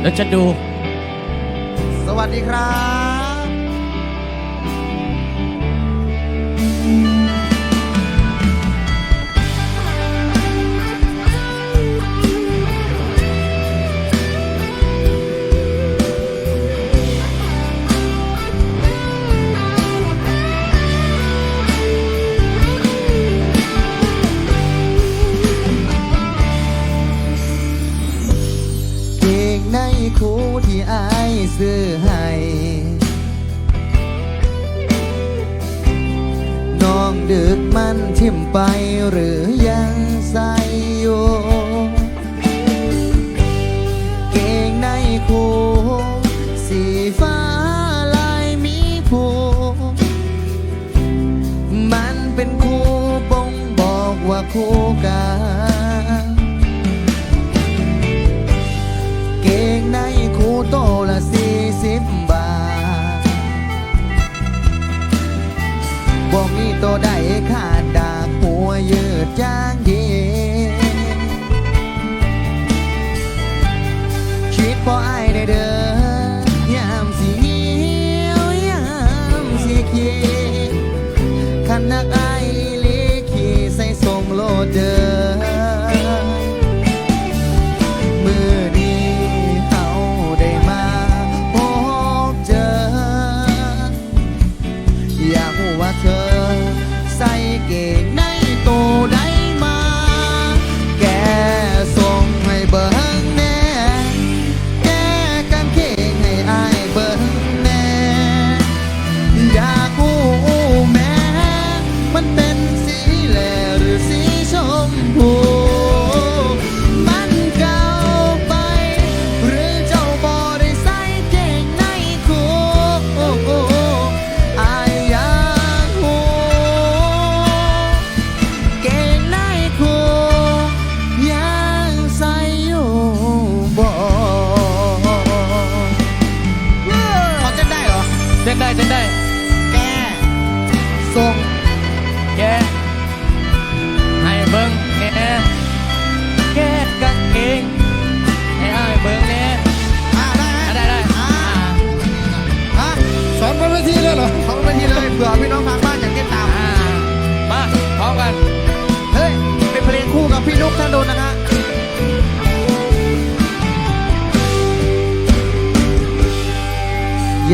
เดี๋ยวจะดู สวัสดีครับ ที่อายซื้อให้น้องดึกมันทิ่มไปหรือยังใส่อยู่เก่งในคู่สีฟ้าลายมีผูมันเป็นคู่บ่งบอกว่าคู่กัน ตัวใดขาดดากหัวยืดจางดีชีวิตพออายได้เด้อยามสีเหียวยามสีเขียวขันนักอายอีลีขี่ใส่สมโลเด้อ เหรอ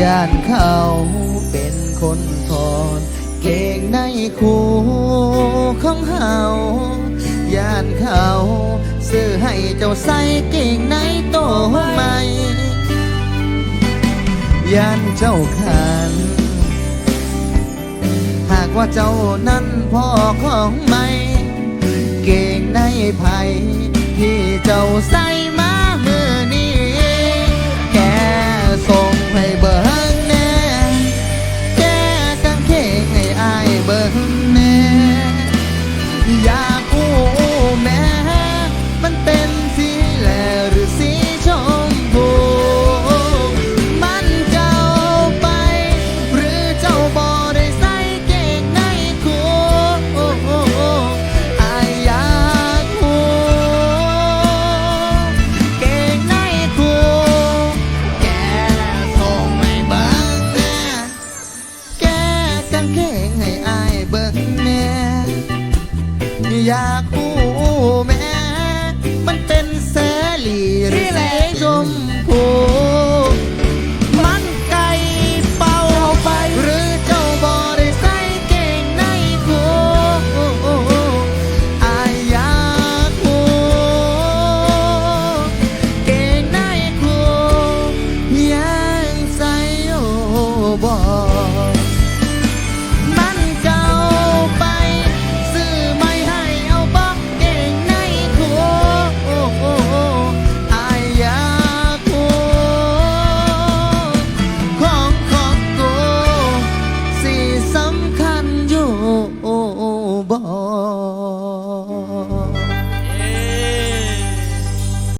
ย่านเขาเป็นคนถอดเก่งในคู่ของเฮาย่านเขาซื้อให้เจ้าใส่เก่งในโตใหม่ย่านเจ้าขัน หากว่าเจ้านั้นพ่อของไม่ เก่งในภัยที่เจ้าใส่ จังเกงให้อายเบิ่งแน่อยาก